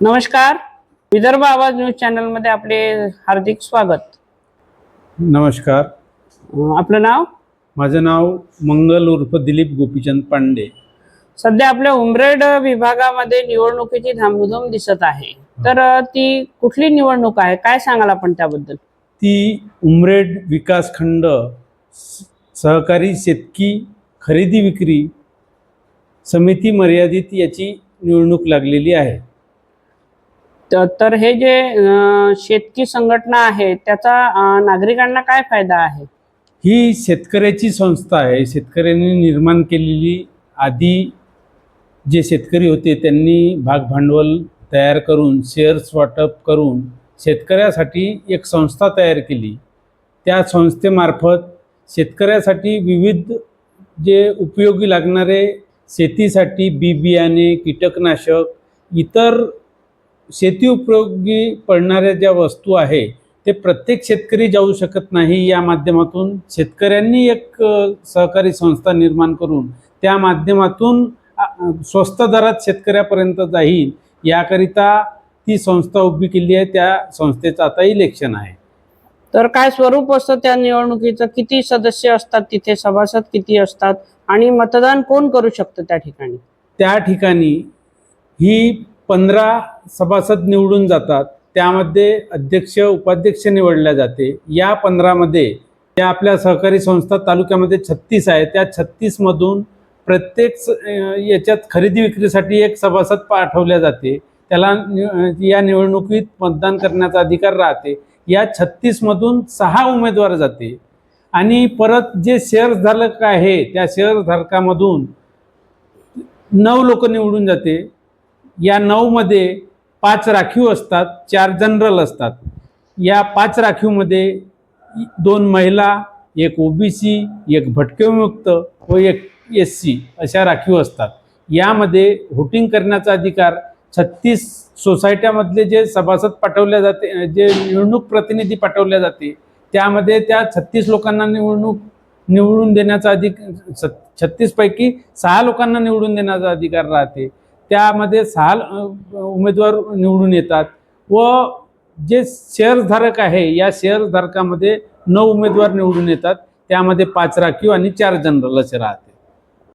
नमस्कार. विदर्भ आवाज न्यूज चॅनलमध्ये आपले हार्दिक स्वागत. नमस्कार. आपलं नाव? माझं नाव मंगल उर्फ दिलीप गोपीचंद पांडे. सध्या आपल्या उमरेड विभागामध्ये निवडणुकीची धामधूम दिसत आहे. तर ती कुठली निवडणूक आहे? काय सांगाल आपण त्याबद्दल? ती उमरेड विकासखंड स- सहकारी शेतकी खरेदी विक्री समिती मर्यादित याची निवडणूक लागलेली आहे. तर हे जे शेतकी संघटना आहे त्याचा नागरिकांना काय फायदा आहे? ही शेतकऱ्याची संस्था आहे. शेतकऱ्यांनी निर्माण केलेली आधी जे शेतकरी होते त्यांनी भागभांडवल तयार करून शेअर्स वाटप करून शेतकऱ्यासाठी एक संस्था तयार केली. त्या संस्थेमार्फत शेतकऱ्यासाठी विविध जे उपयोगी लागणारे शेतीसाठी बी बियाणे कीटकनाशक इतर शेती उपयोगी पडणाऱ्या ज्या वस्तू आहे ते प्रत्येक शेतकरी जाऊ शकत नाही या माध्यमातून. शेतकऱ्यांनी एक सहकारी संस्था निर्माण करून त्या माध्यमातून स्वस्त दरात शेतकऱ्यापर्यंत जाईल याकरिता ती संस्था उभी केली आहे. त्या संस्थेचं आता इलेक्शन आहे. तर काय स्वरूप असतं त्या निवडणुकीचं? किती सदस्य असतात तिथे? सभासद किती असतात? आणि मतदान कोण करू शकतं त्या ठिकाणी? त्या ठिकाणी ही पंधरा सभासद निवडून जातात. त्यामध्ये अध्यक्ष उपाध्यक्ष निवडल्या जाते. या पंधरामध्ये त्या आपल्या सहकारी संस्था तालुक्यामध्ये छत्तीस आहे त्या छत्तीसमधून प्रत्येक याच्यात खरेदी विक्रीसाठी एक सभासद पाठवल्या जाते. त्याला या निवडणुकीत मतदान करण्याचा अधिकार राहते. या छत्तीसमधून सहा उमेदवार जाते. आणि परत जे शेअर्सधारक आहे त्या शेअरधारकामधून नऊ लोक निवडून जाते. या नऊमध्ये पाच राखीव असतात चार जनरल असतात. या पाच राखीवमध्ये दोन महिला एक ओबीसी एक भटकेमुक्त व एक एस सी अशा राखीव असतात. यामध्ये व्होटिंग करण्याचा अधिकार छत्तीस सोसायट्यामधले जे सभासद पाठवल्या जाते जे निवडणूक प्रतिनिधी पाठवल्या जाते त्यामध्ये त्या छत्तीस लोकांना निवडणूक निवडून देण्याचा अधिक छत्तीसपैकी सहा लोकांना निवडून देण्याचा अधिकार राहते. त्यामध्ये सहा उमेदवार निवडून येतात. व जे शेअरधारक आहे या शेअरधारकामध्ये नऊ उमेदवार निवडून येतात. त्यामध्ये पाच राखीव आणि चार जनरल असे राहतात.